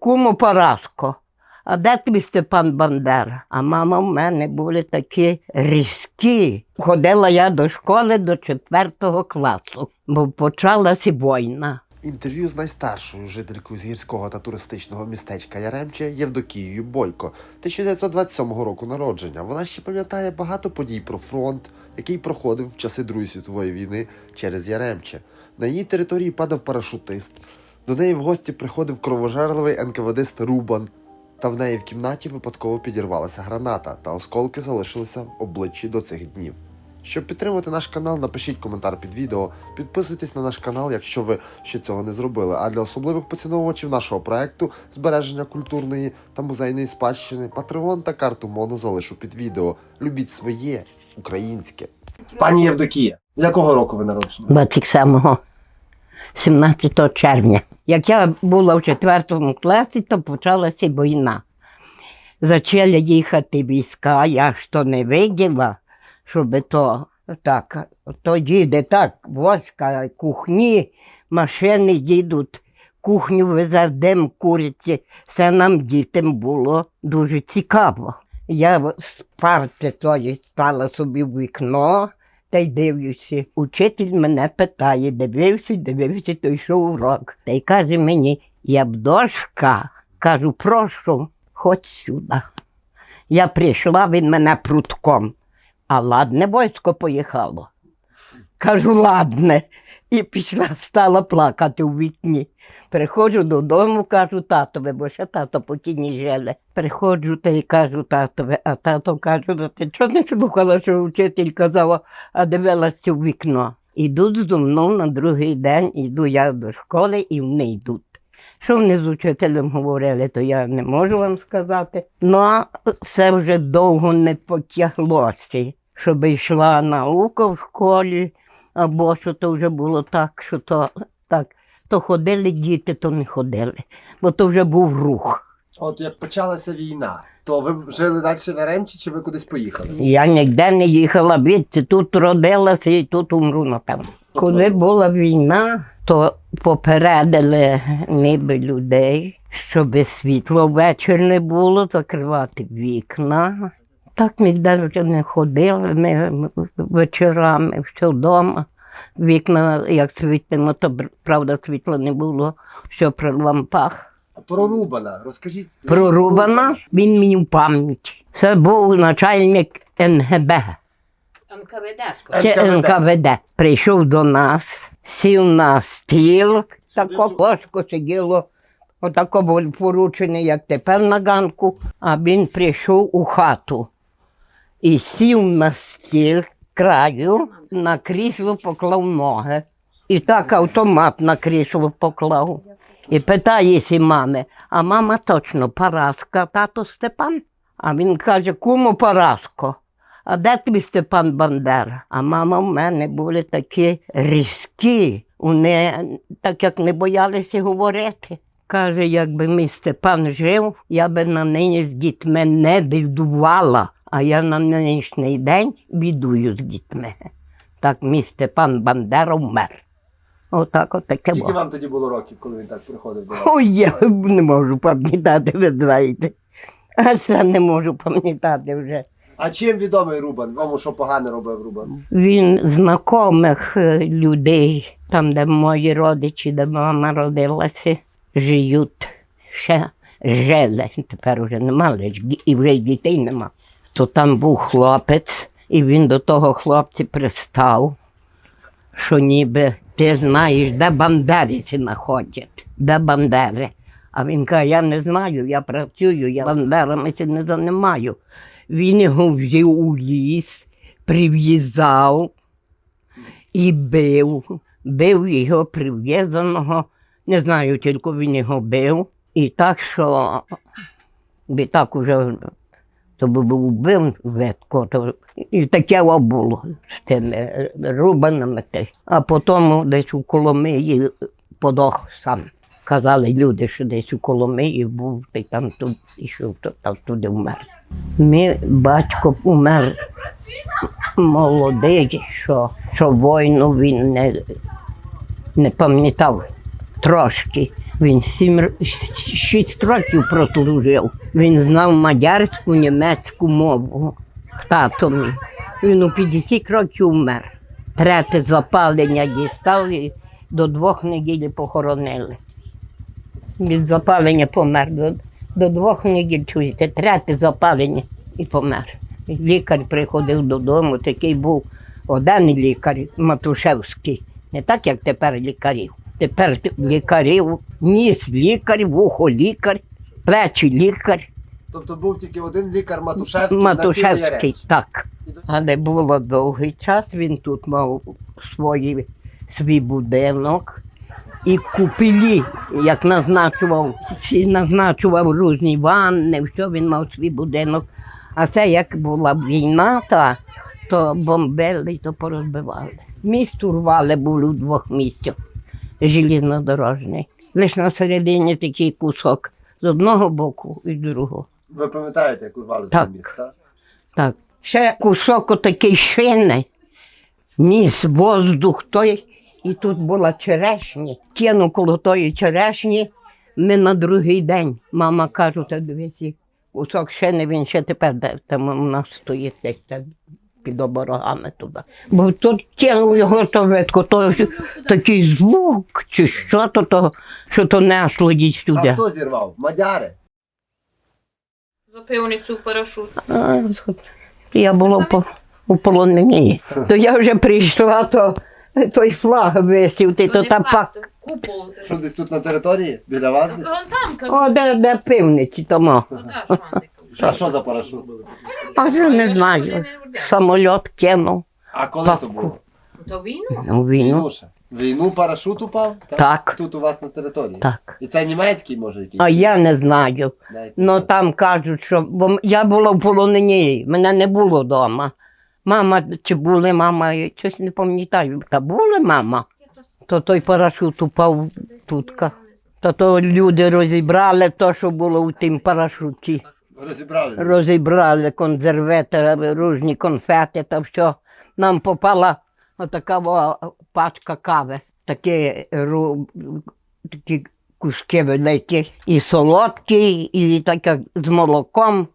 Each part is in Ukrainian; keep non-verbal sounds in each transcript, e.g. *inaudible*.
Куму Параско. А де тобі Степан Бандера? А мама в мене були такі різкі. Ходила я до школи до четвертого класу, бо почалася війна. Інтерв'ю з найстаршою жителькою з гірського та туристичного містечка Яремче Євдокією Бойко, 1927 року народження. Вона ще пам'ятає багато подій про фронт, який проходив в часи Другої світової війни через Яремче. На її території падав парашутист. До неї в гості приходив кровожерливий НКВДист Рубан. Та в неї в кімнаті випадково підірвалася граната, та осколки залишилися в обличчі до цих днів. Щоб підтримати наш канал, напишіть коментар під відео, підписуйтесь на наш канал, якщо ви ще цього не зробили. А для особливих поціновувачів нашого проекту збереження культурної та музейної спадщини Patreon та карту Моно залишу під відео. Любіть своє українське. Пані Євдокія, з якого року ви народжені? 27 17 червня. Як я була в четвертому класі, то почалася війна. Почали їхати війська, я ж то не виділа, щоб то так, то їде так, воска, кухні, машини їдуть, кухню везе дим куриці. Це нам дітям було дуже цікаво. Я з парти тої стала собі в вікно, та й дивлюся. Учитель мене питає, дивився, дивився, то йшов урок. Та й каже мені, я б дошка. Кажу, прошу, ходь сюди. Я прийшла, він мене прутком. А ладне військо поїхало. Кажу, ладне. І пішла, стала плакати у вікні. Приходжу додому, кажу татові, бо ще тато покійні жили. Приходжу та й кажу татові, а тато каже, «Ну, ти чого не слухала, що вчитель казав, а дивилася в вікно. Ідуть зо мною на другий день, іду я до школи і вони йдуть. Що вони з учителем говорили, то я не можу вам сказати. Ну, а це вже довго не потяглося, щоб йшла наука в школі, або що то вже було так, що то так. То ходили діти, то не ходили, бо то вже був рух. От як почалася війна, то ви жили далі в Яремчі чи ви кудись поїхали? Я ніде не їхала звідси, тут родилася і тут умру, напевно. Коли була війна, то попередили ніби людей, щоб світло ввечері не було, закривати вікна. Так ніде не ходили ми вечорами, все вдома. Вікна, як світимо, то правда світла не було, все при лампах. А Про Рубана, розкажіть. Про Рубана він мені в пам'ять. Це був начальник НГБ. НКВД. Це НКВД. Прийшов до нас, сів на стіл, тако ложко сиділо, отако був поручений, як тепер на ганку, а він прийшов у хату і сів на стіл краю, на крісло поклав ноги. І так автомат на крісло поклав. І питається мами, а мама точно Параска, тато Степан. А він каже, кому Параско? А де тобі Степан Бандера? А мама в мене були такі різкі. Вони так як не боялися говорити. Каже, якби мій Степан жив, я би на нині з дітьми не бідувала, а я на нинішній день бідую з дітьми. Так мій Степан Бандера вмер. Отак от таке Скільки було. вам тоді було років, коли він так приходив до вас? Ой, я не можу пам'ятати, ви знаєте. А це не можу пам'ятати вже. А чим відомий Рубан? Кому що погане робив Рубан? Він знайомих е, людей, там, де мої родичі, де мама родилася, живуть, ще жили. Тепер вже нема, і вже й дітей нема. То там був хлопець, і він до того хлопця пристав, що ніби ти знаєш, де бандерівці знаходять, де бандери. А він каже, я не знаю, я працюю, я бандерами не займаю. Він його взяв у ліс, прив'язав і бив. Бив його прив'язаного, не знаю, тільки він його бив. І так, що так уже то би був убив ветко, то і таке було з тими е, рубанами. А потім десь у Коломиї подох сам. Казали люди, що десь у Коломиї був, та там тут ішов, то там туди вмер. Мій батько умер молодий, що, що війну він не, не пам'ятав трошки. Він сім, шість років прослужив. Він знав мадярську, німецьку мову. Тато мій. Він у 50 років вмер. Третє запалення дістав і до двох неділь похоронили. Від запалення помер. До, до двох неділь чуєте, третє запалення і помер. Лікар приходив додому, такий був один лікар Матушевський. Не так, як тепер лікарів. Тепер лікарів, ніс лікар, вухо лікар, плечі лікар, Тобто був тільки один лікар Матушевський, Матушевський. Так. До- Але було довгий час, він тут мав свої, свій будинок і купелі, як назначував, назначував різні ванни, все, він мав свій будинок. А це як була війна, та, то бомбили, то порозбивали. Міст урвали були в двох місцях железнодорожний. Лише на середині такий кусок з одного боку і з другого. Ви пам'ятаєте, як урвали це місто? Так. Ще кусок отакий шини, ніс воздух той, і тут була черешня. Кинув коло тої черешні. Ми на другий день. Мама каже, та дивись, кусок шини, він ще тепер де, там у нас стоїть десь там під оборогами туди. Бо тут кинув його видко, то такий звук, чи що то, то що то несло десь А хто зірвав? Мадяри. Запивницю парашут. А, Я була по, у полонині. То я вже прийшла, то той флаг висів, ти то не та пак. Купол. Що десь тут на території? Біля вас? Вон там, кажу. О, де, де пивниці тому. Ну, да, Швантик. А що за парашут? А вже не знаю. Самольот кинув А коли то було? То війну? у війну. Війну парашут упав? Так. Тут у вас на території? Так. І це німецький може якийсь? А я не знаю. Ну там кажуть, що бо я була в полонині, мене не було вдома. Мама, чи були мама, я щось не пам'ятаю. Та були мама. То той парашут упав тутка. То то люди розібрали те, що було у тім парашуті. Розібрали. Розібрали консерви, та різні конфети та все. Нам попала отака пачка кави. Такі, такі куски великі, і солодкі, і таке з молоком.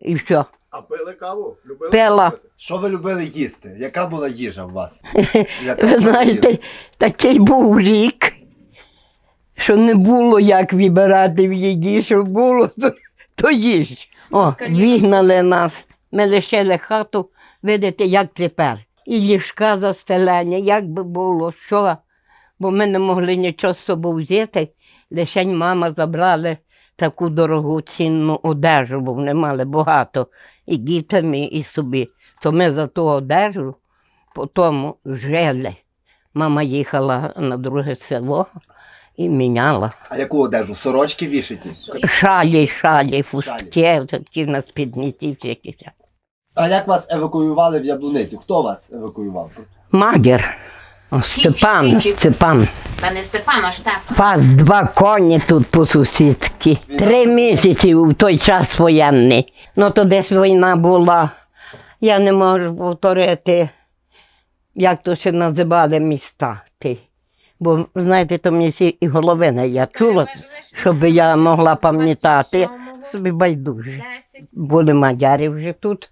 І все. А пили каву? Любили Пила. каву? Що ви любили їсти? Яка була їжа у вас? *laughs* Яка Ви знаєте, їжа? такий був рік, що не було як вибирати в їді, що було, то, їж. О, вигнали нас. Ми лишили хату, видите, як тепер. І ліжка застелення, як би було, що. Бо ми не могли нічого з собою взяти. Лише мама забрали таку дорогу цінну одежу, бо вони мали багато і дітям, і собі. То ми за ту одежу потім жили. Мама їхала на друге село і міняла. А яку одежу? Сорочки вішаті? Шалі, шалі, фустки, такі на спідниці всякі. А як вас евакуювали в Яблуницю? Хто вас евакуював? Магір. Степан, Степан. Та не Степан, а Штефан. Пас два коні тут по сусідці. Три місяці в той час воєнний. Ну то десь війна була. Я не можу повторити, як то ще називали міста. Бо, знаєте, то мені всі і голови не я чула, щоб я могла пам'ятати. Собі байдуже. Були мадяри вже тут,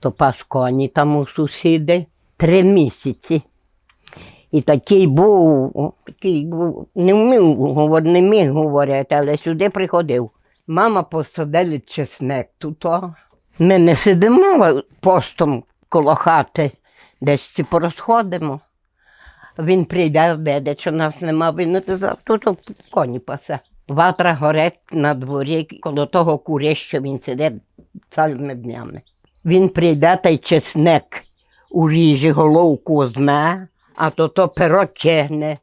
то пас коні там у сусіди три місяці. І такий був, такий був, не вмів говорити, не міг говорити, але сюди приходив. Мама посадили чесник тут. Ми не сидимо постом коло хати, десь порозходимо. Він прийде, веде, що нас нема, він тут о, коні пасе. Ватра горить на дворі, коло того курища він сидить цілими днями. Він прийде та й чесник у ріжі головку зме, а то то перо тягне,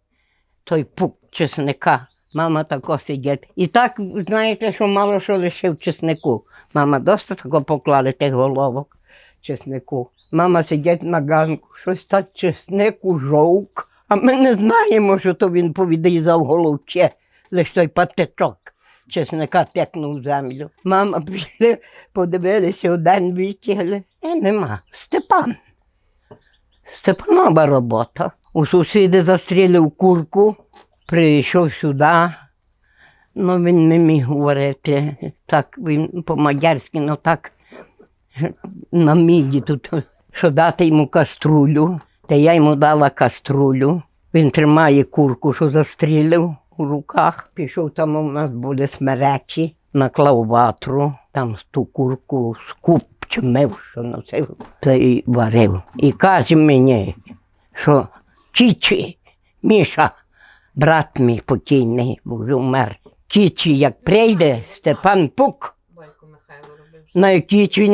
той пук чесника. Мама тако сидить. І так, знаєте, що мало що лишив чеснику. Мама досить тако поклали тих головок чеснику. Мама сидить на ганку, щось так чеснику жовк, а ми не знаємо, що то він повідрізав головче, лише той патичок. Чесника текнув землю. Мама пішли, подивилися, один витягли. І нема. Степан. Степанова робота. У сусіди застрілив курку, прийшов сюди. Ну, він не міг говорити. Так, він по-мадярськи, ну так на міді тут, що дати йому каструлю. Та я йому дала каструлю. Він тримає курку, що застрілив у руках. Пішов там у нас були смеречі, наклав ватру, там ту курку скуп чи мив, що носив, та й варив. І каже мені, що Чічі, Міша, брат мій покійний, вже вмер. Чічі, як прийде, Степан Пук. На Кічі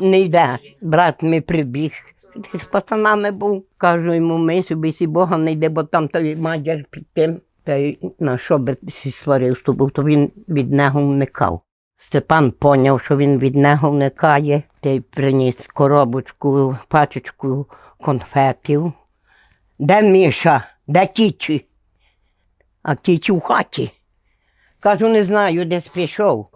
не, йде. Брат мій прибіг. З пацанами був. Кажу йому, ми собі сі Бога не йде, бо там той мадяр під тим. Та й на що би сварив з тобою, то він від нього вникав. Степан поняв, що він від нього вникає, та й приніс коробочку, пачечку конфетів. Де Міша? Де Кічі? А Кічі в хаті. Кажу, не знаю, десь пішов.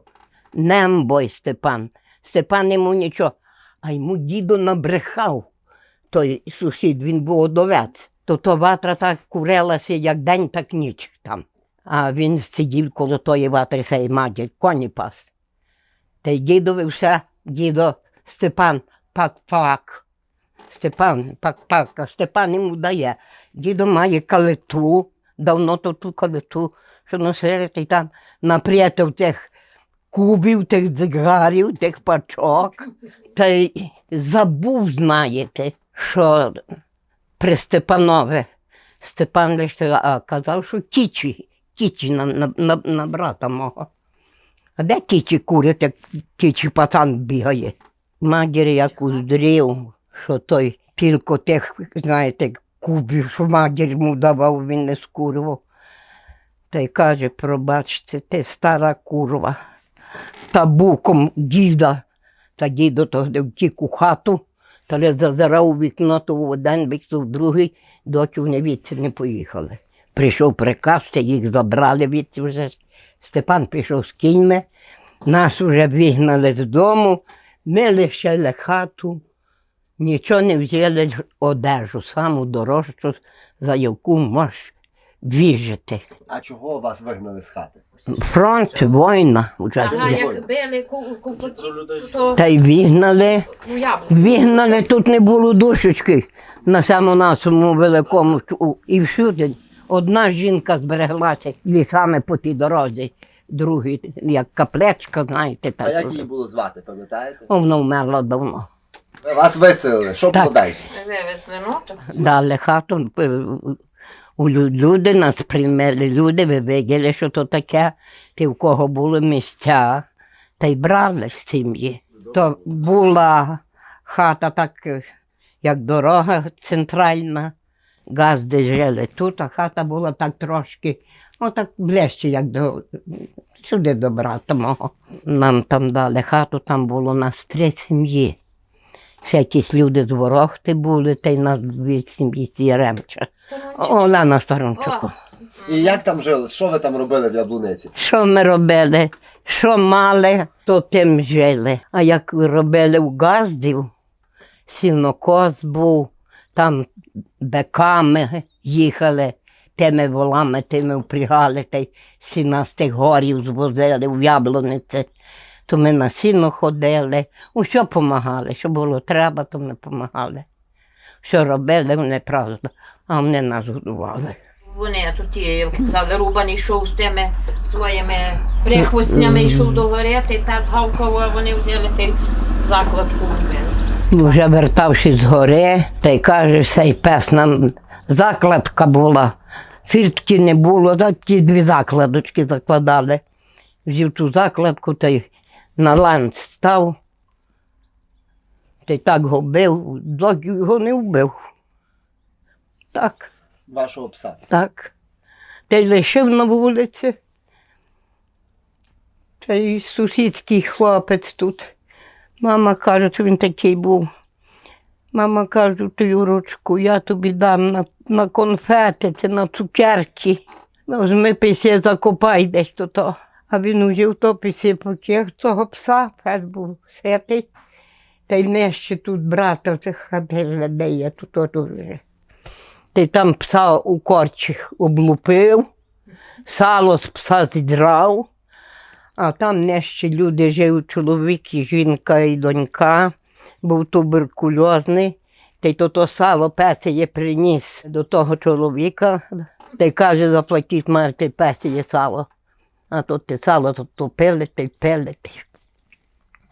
Нембой Степан. Степан йому нічого. А йому дідо набрехав. Той сусід, він був одовець. То то ватра так курилася, як день, так ніч там. А він сидів коло тої ватри сей матір, коні пас. Та й дідові все, дідо Степан, пак-пак. Степан, пак-пак, а Степан йому дає. Дідо має калиту, давно то ту калиту, що й там напрятав тих кубів, тих дзигарів, тих пачок. Та й забув, знаєте, що при Степанове Степан лише казав, що кічі, кічі на, на, на, на брата мого. А де кічі курить, як кічі пацан бігає? Матір як уздрів, що той тільки тих, знаєте, кубів, що матір йому давав, він не скурував. Та й каже, пробачте, ти стара курва. Та буком діда, та дідо тоді втік у хату, та я зазирав у вікно, то в один бік, то в другий, доки вони відці не поїхали. Прийшов приказ, та їх забрали відці вже. Степан пішов з кіньми, нас вже вигнали з дому, ми лишили хату, нічого не взяли одежу, саму дорожчу, за яку можеш віжити. А чого вас вигнали з хати? Фронт, війна. Ага, як били ку- ковпаки, то Та й вигнали. ну я Вигнали, тут не було душечки на самому нашому великому чу- і всюди. Одна жінка збереглася лісами по тій дорозі, другий, як каплечка, знаєте, А так. як її було звати, пам'ятаєте? Вона вмерла давно. Вас виселили. Що Так. було далі? вивезли, ну то. Дали хату. е, люди нас приймали, люди ви виділи, що то таке, ти в кого були місця, та й брали з сім'ї. То була хата так, як дорога центральна, газди жили тут, а хата була так трошки, отак ближче, як до сюди до брата мого. Нам там дали хату, там було нас три сім'ї. Ще якісь люди з Ворохти були, та й нас дві сім'ї з Яремча. Олена Сторончуку. І як там жили? Що ви там робили в Яблуниці? Що ми робили? Що мали, то тим жили. А як робили в Газдів, сінокос був, там беками їхали, тими волами, тими впрягали, та й сіна з тих горів звозили в яблуниці. То ми на сіно ходили, усе допомагали, що було треба, то ми допомагали. Що робили, вони правда, а вони нас годували. Вони тут як казали, Рубан йшов з тими своїми прихвостнями, йшов до гори, ти пес гавкав, а вони взяли ти закладку вбили. Вже вертавшись з гори, та й каже, цей пес нам закладка була. Фіртки не було, так ті дві закладочки закладали. Взяв ту закладку та й на ланц став. Та й так го бив, доки його не вбив. Так, Вашого пса. так. Та й лишив на вулиці. Та й сусідський хлопець тут. Мама каже, що він такий був. Мама каже, ту ручку, я тобі дам на, на конфети, це на цукерки. Візьми після закопай десь то. А він узяв то після потяг цього пса, пес був ситий. Та й нижче тут брата в цих хати, де я тут от уже. Та й там пса у корчих облупив, сало з пса зідрав, а там нижче люди жив чоловік, і жінка і донька, був туберкульозний. Й то, то сало песиє приніс до того чоловіка, та й каже, заплатіть мати песиє сало. А тут те сало тут топили, та й пили.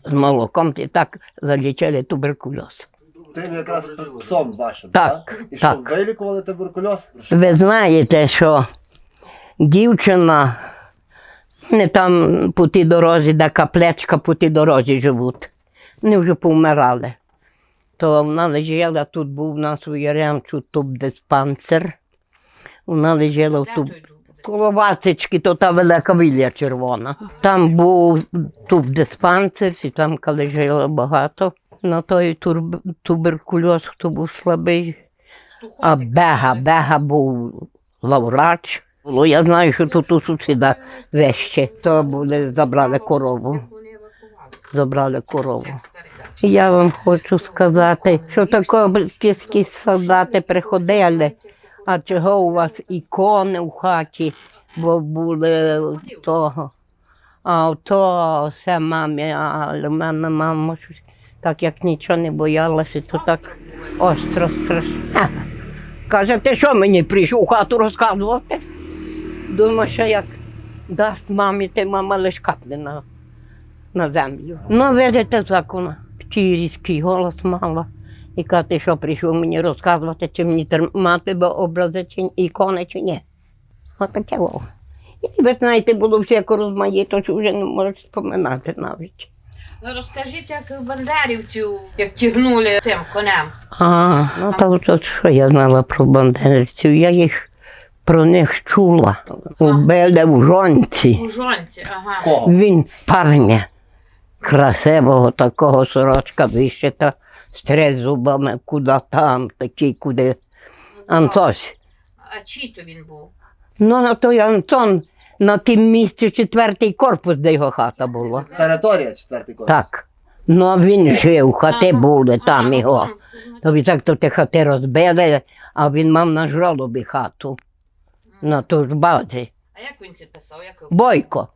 З молоком і так залічили туберкульоз. Тим якраз псом вашим, Так, так? І так. вилікували туберкульоз? Ви знаєте, що дівчина не там по тій дорозі, де каплечка по тій дорозі живуть. Вони вже повмирали. То вона лежала, тут був у нас у Яремчу туб-диспансер. Вона лежала в туб. Коло Васечки, то та велика вілля червона. Там був туб-диспансер, і там лежало багато. На той турб- туберкульоз, хто був слабий. А Бега, Бега був лаврач. Було, я знаю, що тут у сусіда вище. То були, забрали корову. Забрали корову. І я вам хочу сказати, що киські солдати приходили. А чого у вас ікони в хаті, бо були того. А то все мамі, але в мене мама щось так як нічого не боялася, то так остро страшно. Каже, ти що мені прийшов у хату розказувати? Думаю, що як дасть мамі, то мама лиш капне на, на землю. Ну, видите, закон, такий різкий голос мала. І каже, ти що прийшов мені розказувати, чи мені тримати би образи чи ікони, чи ні. Отаке во. І ви знаєте, було всяко розмаїто, що вже не можеш споминати навіть. Ну розкажіть, як бандерівців, як тягнули тим конем. А, ну то, то що я знала про бандерівців, я їх про них чула. Убили в жонці. У жонці, ага. Він парня красивого такого сорочка вишита, з три зубами, куди там, такий, куди. Антось. А чий то він був? Ну, на той Антон на тім місці четвертий корпус, де його хата була. Санаторія, четвертий код. Так. Ну, а він жив, хати були там його. ну, То він так то ті хати розбили, а він мав на жолобі хату на ту ж базі. А як він це писав? Як його- Бойко.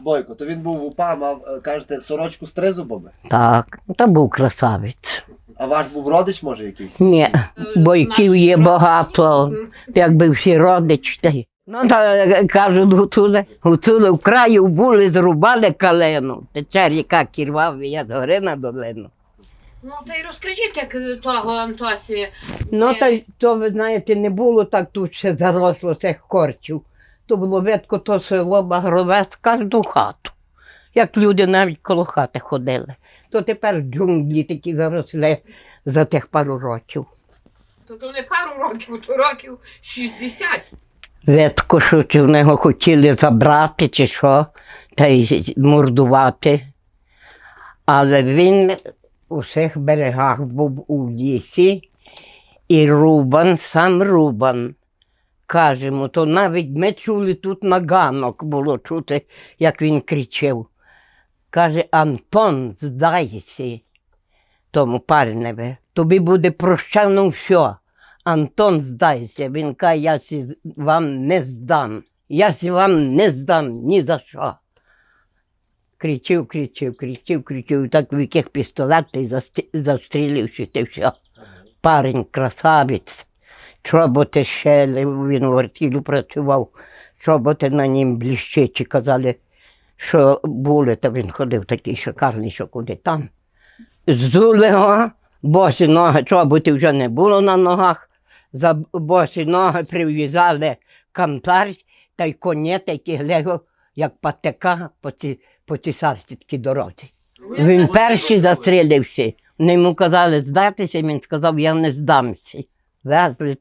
Бойко, то він був в УПА, мав, е, кажете, сорочку з тризубами. Так, та був красавець. А ваш був родич, може, якийсь? Ні, Е, бойків є багато, якби всі родичі. Ну, та кажуть, гуцули, гуцули в краю були, зрубали калину. Тече ріка кірвав, і я з гори на долину. Ну, та й розкажіть, як е, того Антосі. Ну, Е. та й то, ви знаєте, не було так тут ще заросло цих корчів. То було видко, то село Багровець, кожну хату. Як люди навіть коло хати ходили. То тепер джунглі такі заросли за тих пару років. То, то не пару років, то років 60. Видко, що чи в нього хотіли забрати, чи що, та й мордувати. Але він у всіх берегах був у лісі, і Рубан, сам Рубан. Кажемо, то навіть ми чули тут на ганок було чути, як він кричав. Каже, Антон, здайся тому парневе, тобі буде прощено все. Антон здайся. Він каже, я сі вам не здам. Я сі вам не здам ні за що. Кричив, кричив, кричив, кричив, так в яких пістолет та й засті- застріливши, ти все. Парень красавець. Чоботи ще, він в артілю працював, чоботи на нім бліщичі, казали, що були, та він ходив такий шикарний, що куди там. Зули його, босі ноги, чоботи вже не було на ногах, за босі ноги прив'язали кантар та й коні такі глего, як патека по цій, по цій сарській дорозі. Він перший застрілився. Вони йому казали здатися, він сказав, я не здамся. Везли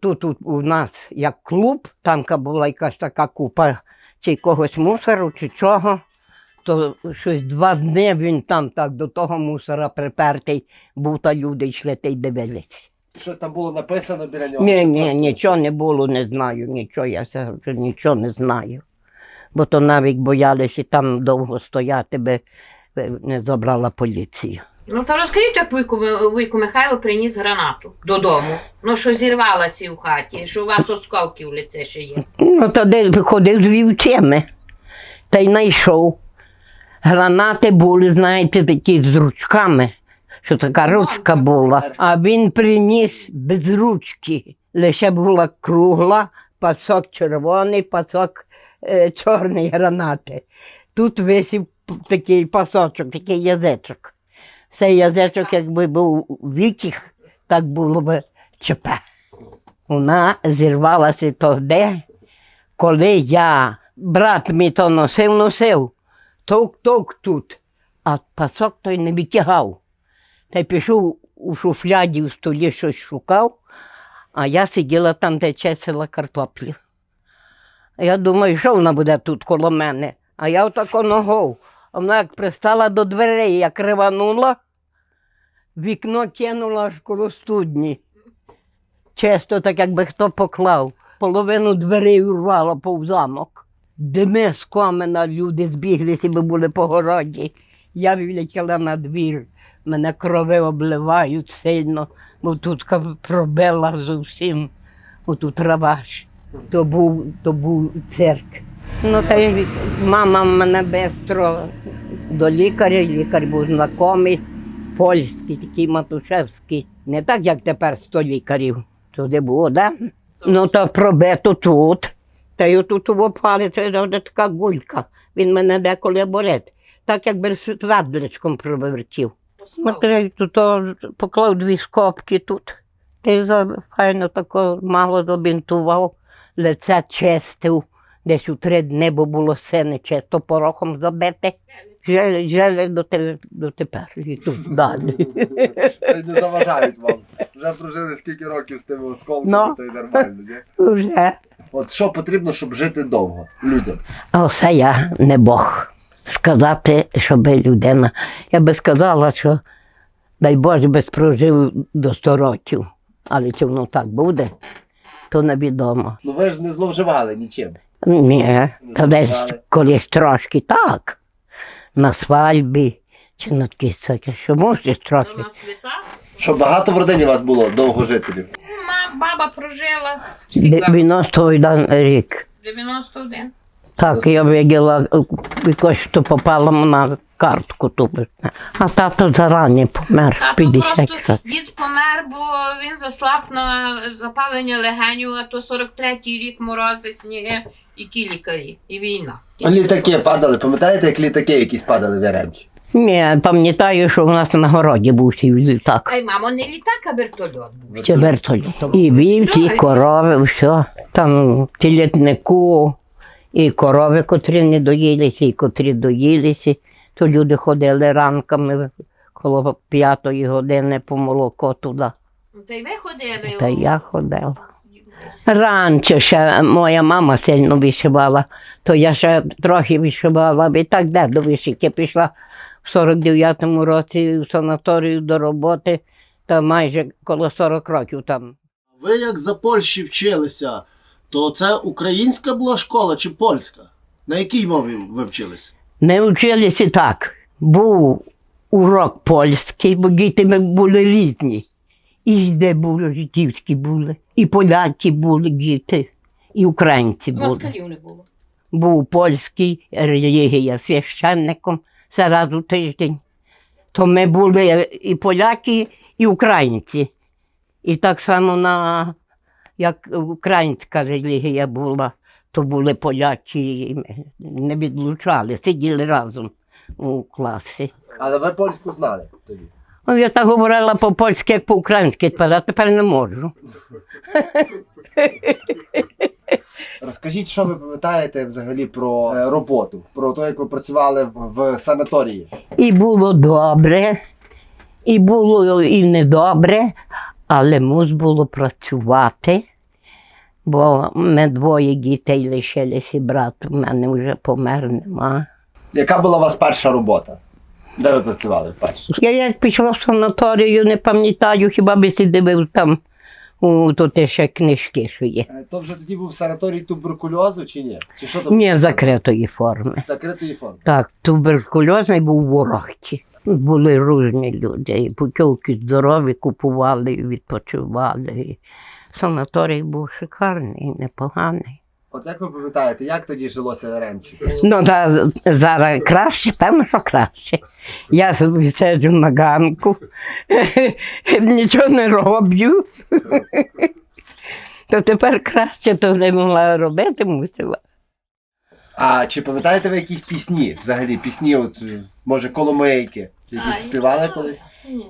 тут, тут у нас як клуб, там була якась така купа чи якогось мусору, чи чого. То щось два дні він там так до того мусора припертий був, та люди йшли та й дивились. Щось там було написано біля нього? Ні, ні, просто- нічого не було, не знаю, нічого, я все вже нічого не знаю. Бо то навіть боялися там довго стояти, би би не забрала поліція. Ну то розкажіть, як Вуйко, Вуйко Михайло приніс гранату додому. Ну, що зірвалася в хаті, що у вас осколки в лице ще є. Ну, тоді виходив з вівцями та й знайшов. Гранати були, знаєте, такі з ручками, що така ручка була. А він приніс без ручки. Лише була кругла, пасок червоний, пасок е, чорний гранати. Тут висів такий пасочок, такий язичок. Цей язичок, якби був вітіх, так було б ЧП. Вона зірвалася тоді, коли я, брат мій то носив, носив, товк-товк тут, а пасок той не витягав. Та й пішов у шуфляді в столі щось шукав, а я сиділа там, де чесила картоплі. Я думаю, що вона буде тут коло мене. А я отако ногою. А вона як пристала до дверей, як риванула, вікно кинула аж коло студні. Чисто так, якби хто поклав. Половину дверей урвало пов замок. Дими з комина, люди збіглися, би були по городі. Я вилетіла на двір, мене крови обливають сильно, бо тут пробила зовсім, отут раваш. То був, то був цирк. Ну, та й мама мене бистро до лікаря, лікар був знайомий, польський, такий Матушевський. Не так, як тепер сто лікарів. Туди було, да? Ну, то пробито тут. Та й отут у палець де така гулька. Він мене деколи болить. Так якби светличком провертів. От я тут то поклав дві скобки тут. Та й за- файно тако мало забінтував, лице чистив. Десь у три дні, бо було все нечисто порохом забите. Жили, жили до, те, до тепер. І тут далі. *laughs* Не заважають вам. Вже прожили скільки років з тими осколками, Ну. то й нормально, ні? Вже. От що потрібно, щоб жити довго людям? А все я не Бог. Сказати, щоб людина. Я би сказала, що дай Боже би прожив до 100 років. Але чи воно так буде, то невідомо. Ну ви ж не зловживали нічим. Ні, та десь колись трошки так. На свадьбі чи на такій всякі, що можеш трохи. Щоб багато в родині вас було довгожителів. Ну, ма- баба прожила скільки? вам? 91 рік. 91. Так, я виділа, якось то попала на картку ту. А тато зарані помер, Тато 50 просто дід помер, бо він заслаб на запалення легеню, а то 43-й рік морози, сніги, і ті лікарі, і війна. А літаки падали, пам'ятаєте, як літаки якісь падали в Яремчі? Ні, пам'ятаю, що у нас на городі був цей літак. Ай, мамо, не літак, а вертольот був. Чи вертольот. І вівці, і корови, все. Там тілятнику, і корови, котрі не доїлися, і котрі доїлися. То люди ходили ранками коло п'ятої години по молоко туди. Ну, Та й ви ходили. Та я ходила. Раніше ще моя мама сильно вишивала, то я ще трохи вишивала, і так де до вишивки пішла в 49-му році в санаторію до роботи, та майже коло 40 років там. Ви як за Польщі вчилися, то це українська була школа чи польська? На якій мові ви вчилися? Ми вчилися так. Був урок польський, бо діти ми були різні. І де були жидівські були, і поляки були діти, і українці були. Москалів не було. був польський релігія священником це раз у тиждень. То ми були і поляки, і українці. І так само на, як українська релігія була, то були поляки, і ми не відлучали, сиділи разом у класі. Але ви польську знали тоді. Ну, Я так говорила по-польськи, як по-українськи, а тепер не можу. Розкажіть, що ви пам'ятаєте взагалі про е, роботу, про те, як ви працювали в, в санаторії. І було добре, і було і недобре, але мус було працювати, бо ми двоє дітей лишилися, брат у мене вже помер нема. Яка була у вас перша робота? Де ви працювали вперше? Я як пішла в санаторію, не пам'ятаю, хіба би си дивив там у тут ще книжки, що є. Е, То вже тоді був санаторій туберкульозу чи ні? Чи що там? Ні, закритої форми. Закритої форми. Так, туберкульозний був в Ворохті. Були різні люди. І путівки здорові купували, і відпочивали. І санаторій був шикарний, непоганий. От як ви пам'ятаєте, як тоді жилося в Яремчі? Ну, та, зараз краще, певно, що краще. Я собі сиджу на ганку, *laughs* нічого не роблю. *laughs* То тепер краще, то не могла робити мусила. А чи пам'ятаєте ви якісь пісні? Взагалі, пісні, от, може, коломийки, якісь співали колись? Ні.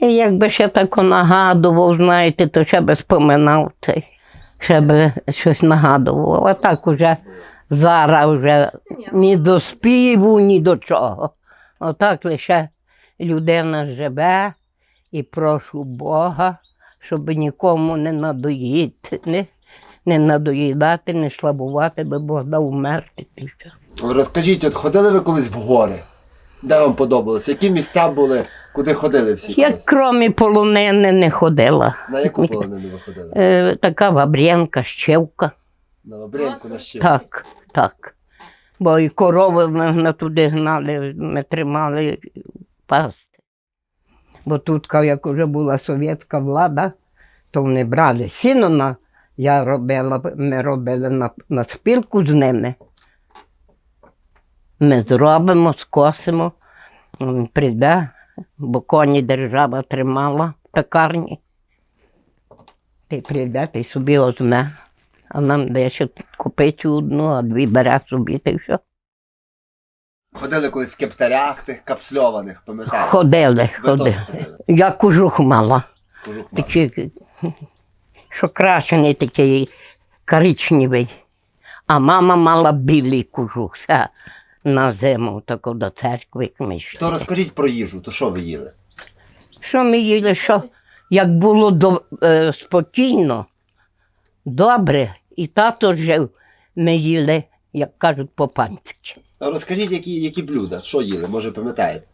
І якби ще тако нагадував, знаєте, то ще би споминав цей, ще би щось нагадував. А так уже зараз вже Ні. до співу, ні до чого. Отак лише людина живе і прошу Бога, щоб нікому не надоїти, не, не надоїдати, не слабувати, би Бог дав вмерти. Розкажіть, от ходили ви колись в гори? Де вам подобалось? Які місця були, куди ходили всі Я колись? крім полонини не ходила. На яку полонину ви ходили? Е, така вабрянка, щевка. На Лабрянку, на ще. Так, так. Бо і корови ми туди гнали, ми тримали пасти. Бо тут, як вже була совєтська влада, то вони брали сіно на. Я робила, ми робили на, на спілку з ними. Ми зробимо, скосимо, прийде, бо коні держава тримала в пекарні. Ти прийде, ти собі озме. А нам дещо купити одну, а дві бере собі, та й все. Ходили колись в кептарях тих капсльованих, пам'ятаєте? Ходили, Ви теж ходили. Я кожух мала. Кожух мав. Такий, що крашений такий коричневий. А мама мала білий кожух. Все на зиму, тако до церкви ми йшли. То розкажіть про їжу, то що ви їли? Що ми їли, що як було до, е, спокійно, добре, і тато жив, ми їли, як кажуть, по-панськи. А Розкажіть, які, які блюда, що їли, може пам'ятаєте?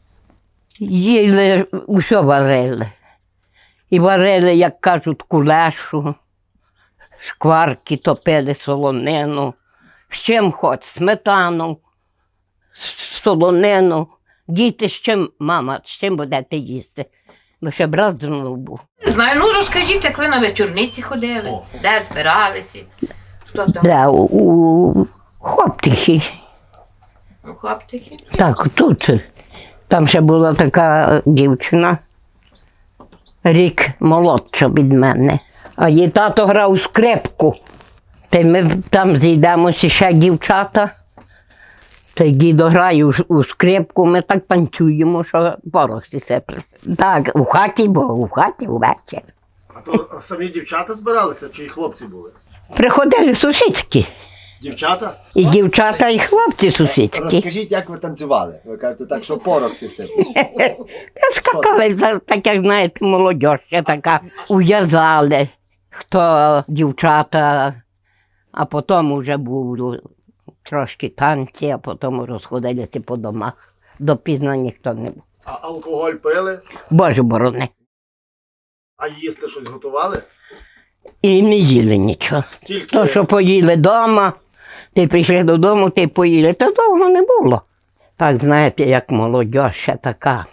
Їли, усе варили. І варили, як кажуть, кулешу, шкварки топили солонину, з чим хоч, сметану, солонину. Діти, з чим, мама, з чим будете їсти? Бо ще брат знову був. Не знаю, ну розкажіть, як ви на вечорниці ходили, де збиралися, хто там Да, у, у Хоптихі. у хаптики. Так, тут. Там ще була така дівчина, рік молодша від мене. А її тато грав скрипку. Та ми там зійдемося ще дівчата. Та й дідо грає у, у скрипку, ми так танцюємо, що порох сипе. Так, у хаті, бо у хаті увечері. А то самі дівчата збиралися, чи і хлопці були? Приходили сусідські. Дівчата? І дівчата, і хлопці сусідські. Розкажіть, як ви танцювали? Ви кажете так, що порох. *laughs* Та Скакали, за- так як знаєте, молодь ще така. Ув'язали, хто дівчата, а потім вже був трошки танці, а потім розходилися по домах. Допізно ніхто не був. А алкоголь пили, Боже борони. а їсти щось готували? І не їли нічого. Тільки То, що поїли вдома, ти прийшли додому, ти поїли, то довго не було. Так, знаєте, як молодь ще така.